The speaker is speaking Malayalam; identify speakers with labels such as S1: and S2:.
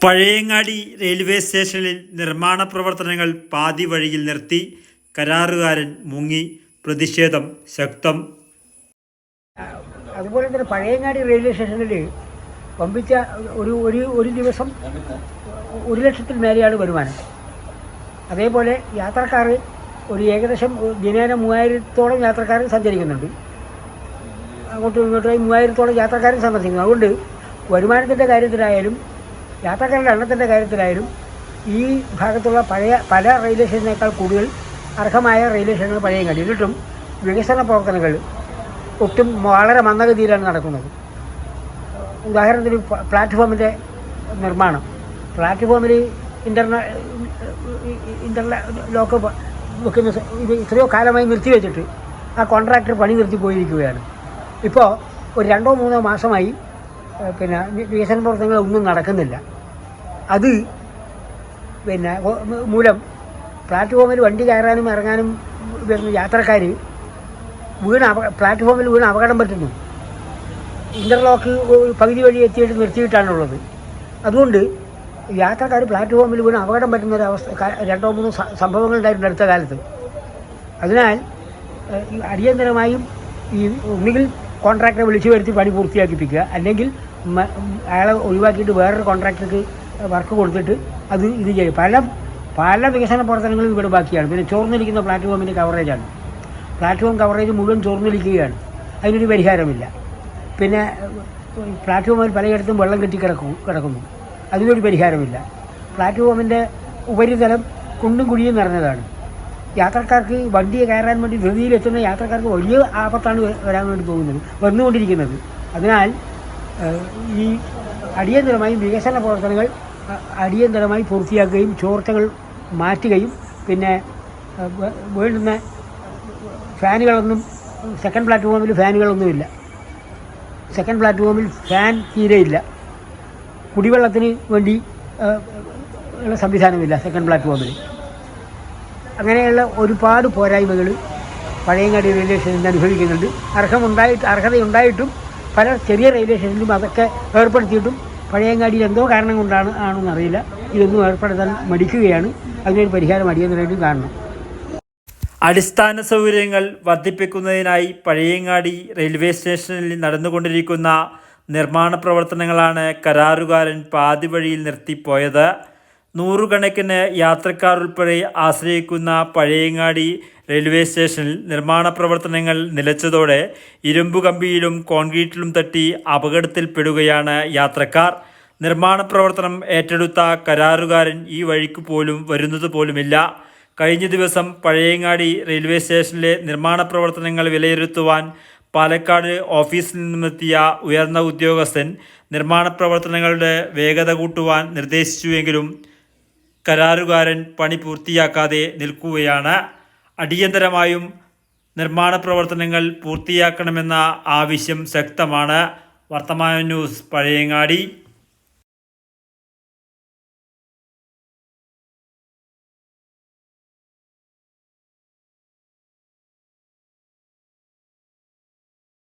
S1: പഴയങ്ങാടി റെയിൽവേ സ്റ്റേഷനിൽ നിർമ്മാണ പ്രവർത്തനങ്ങൾ പാതി വഴിയിൽ നിർത്തി കരാറുകാരൻ മുങ്ങി. പ്രതിഷേധം ശക്തം.
S2: അതുപോലെ തന്നെ പഴയങ്ങാടി റെയിൽവേ സ്റ്റേഷനിൽ പമ്പിച്ച ഒരു ഒരു ഒരു ദിവസം ഒരു ലക്ഷത്തിൽ മേലെയാണ് വരുമാനം. അതേപോലെ യാത്രക്കാർ ഒരു ഏകദേശം ദിനേന മൂവായിരത്തോളം യാത്രക്കാർ സഞ്ചരിക്കുന്നുണ്ട്. അങ്ങോട്ടും ഇങ്ങോട്ടും മൂവായിരത്തോളം യാത്രക്കാരും സന്ദർശിക്കുന്നു. അതുകൊണ്ട് വരുമാനത്തിന്റെ കാര്യത്തിലായാലും യാത്രക്കാരുടെ എണ്ണത്തിന്റെ കാര്യത്തിലായാലും ഈ ഭാഗത്തുള്ള പഴയ പല റെയിൽവേ സ്റ്റേഷനേക്കാൾ കൂടുതൽ അർഹമായ റെയിൽവേ സ്റ്റേഷനുകൾ പഴയങ്ങാടി എന്നിട്ടും വികസന പ്രവർത്തനങ്ങൾ ഒട്ടും വളരെ മന്ദഗതിയിലാണ് നടക്കുന്നത്. ഉദാഹരണത്തിന് പ്ല- പ്ലാറ്റ്ഫോമിന്റെ നിർമ്മാണം. പ്ലാറ്റ്ഫോമിൽ ഇന്റർന ഇന്റർല ലോക്ക് വെക്കുന്ന ഇത് എത്രയോ കാലമായി നിർത്തി വെച്ചിട്ട് ആ കോൺട്രാക്ടർ പണി നിർത്തി പോയിരിക്കുകയാണ്. ഇപ്പോൾ ഒരു രണ്ടോ മൂന്നോ മാസമായി പിന്നെ വികസന പ്രവർത്തനങ്ങൾ ഒന്നും നടക്കുന്നില്ല. അത് പിന്നെ മൂലം പ്ലാറ്റ്ഫോമിൽ വണ്ടി കയറാനും ഇറങ്ങാനും വരുന്ന യാത്രക്കാർ വീണ് പ്ലാറ്റ്ഫോമിൽ വീണ് അപകടം പറ്റുന്നു. ഇന്റർലോക്ക് പകുതി വഴി എത്തിയിട്ട് നിർത്തിയിട്ടാണുള്ളത്. അതുകൊണ്ട് യാത്രക്കാർ പ്ലാറ്റ്ഫോമിൽ വീണ് അപകടം പറ്റുന്ന ഒരു അവസ്ഥ രണ്ടോ മൂന്നോ സംഭവങ്ങൾ ഉണ്ടായിട്ടുണ്ട് അടുത്ത കാലത്ത്. അതിനാൽ അടിയന്തരമായും ഈ ഒന്നുകിൽ കോൺട്രാക്ടറെ വിളിച്ചു വരുത്തി പണി പൂർത്തിയാക്കിപ്പിക്കുക അല്ലെങ്കിൽ അയാളെ ഒഴിവാക്കിയിട്ട് വേറൊരു കോൺട്രാക്ടർക്ക് വർക്ക് കൊടുത്തിട്ട് അത് ഇത് ചെയ്യും. പല പല വികസന പ്രവർത്തനങ്ങളും ഇവിടെ ബാക്കിയാണ്. പിന്നെ ചോർന്നിരിക്കുന്ന പ്ലാറ്റ്ഫോമിന്റെ കവറേജാണ് പ്ലാറ്റ്ഫോം കവറേജ് മുഴുവൻ ചോർന്നിരിക്കുകയാണ്. അതിനൊരു പരിഹാരമില്ല. പിന്നെ പ്ലാറ്റ്ഫോമിൽ പലയിടത്തും വെള്ളം കെട്ടി കിടക്കും കിടക്കുന്നു. അതിനൊരു പരിഹാരമില്ല. പ്ലാറ്റ്ഫോമിന്റെ ഉപരിതലം കുണ്ടും കുഴിയും നിറഞ്ഞതാണ്. യാത്രക്കാർക്ക് വണ്ടിയെ കയറാൻ വേണ്ടി ധൃതിയിലെത്തുന്ന യാത്രക്കാർക്ക് വലിയ ആപത്താണ് വരാൻ വേണ്ടി പോകുന്നത് വന്നുകൊണ്ടിരിക്കുന്നത്. അതിനാൽ ഈ അടിയന്തരമായി വികസന പ്രവർത്തനങ്ങൾ അടിയന്തരമായി പൂർത്തിയാക്കുകയും ചോർച്ചകൾ മാറ്റുകയും പിന്നെ വീണ്ടുന്ന ഫാനുകളൊന്നും സെക്കൻഡ് പ്ലാറ്റ്ഫോമിൽ ഫാനുകളൊന്നുമില്ല. സെക്കൻഡ് പ്ലാറ്റ്ഫോമിൽ ഫാൻ തീരെയില്ല. കുടിവെള്ളത്തിന് വേണ്ടി ഉള്ള സംവിധാനമില്ല സെക്കൻഡ് പ്ലാറ്റ്ഫോമിൽ. അങ്ങനെയുള്ള ഒരുപാട് പോരായ്മകൾ പഴയങ്ങാടി റെയിൽവേ സ്റ്റേഷനിൽ അനുഭവിക്കുന്നുണ്ട്. അർഹമുണ്ടായിട്ട് അർഹതയുണ്ടായിട്ടും പല ചെറിയ റെയിൽവേ സ്റ്റേഷനിലും അതൊക്കെ ഏർപ്പെടുത്തിയിട്ടും പഴയങ്ങാടിയിൽ എന്തോ കാരണം കൊണ്ടാണ് ആണെന്ന് അറിയില്ല. ഇതൊന്നും ഏർപ്പെടുത്താൻ മടിക്കുകയാണ്. അതിനൊരു പരിഹാരം അടിയന്തരമായിട്ടും കാണണം.
S1: അടിസ്ഥാന സൗകര്യങ്ങൾ വർദ്ധിപ്പിക്കുന്നതിനായി പഴയങ്ങാടി റെയിൽവേ സ്റ്റേഷനിൽ നടന്നുകൊണ്ടിരിക്കുന്ന നിർമ്മാണ പ്രവർത്തനങ്ങളാണ് കരാറുകാരൻ പാതിവഴിയിൽ നിർത്തിപ്പോയത്. നൂറുകണക്കിന് യാത്രക്കാർ ഉൾപ്പെടെ ആശ്രയിക്കുന്ന പഴയങ്ങാടി റെയിൽവേ സ്റ്റേഷനിൽ നിർമ്മാണ പ്രവർത്തനങ്ങൾ നിലച്ചതോടെ ഇരുമ്പു കമ്പിയിലും കോൺക്രീറ്റിലും തട്ടി അപകടത്തിൽപ്പെടുകയാണ് യാത്രക്കാർ. നിർമ്മാണ പ്രവർത്തനം ഏറ്റെടുത്ത കരാറുകാരൻ ഈ വഴിക്ക് പോലും വരുന്നത് പോലുമില്ല. കഴിഞ്ഞ ദിവസം പഴയങ്ങാടി റെയിൽവേ സ്റ്റേഷനിലെ നിർമ്മാണ പ്രവർത്തനങ്ങൾ വിലയിരുത്തുവാൻ പാലക്കാട് ഓഫീസിൽ നിന്നെത്തിയ ഉയർന്ന ഉദ്യോഗസ്ഥൻ നിർമ്മാണ പ്രവർത്തനങ്ങളുടെ വേഗത കൂട്ടുവാൻ നിർദ്ദേശിച്ചുവെങ്കിലും കരാറുകാരൻ പണി പൂർത്തിയാക്കാതെ നിൽക്കുകയാണ്. അടിയന്തരമായും നിർമ്മാണ പ്രവർത്തനങ്ങൾ പൂർത്തിയാക്കണമെന്ന ആവശ്യം ശക്തമാണ്. വർത്തമാന ന്യൂസ് പഴയങ്ങാടി.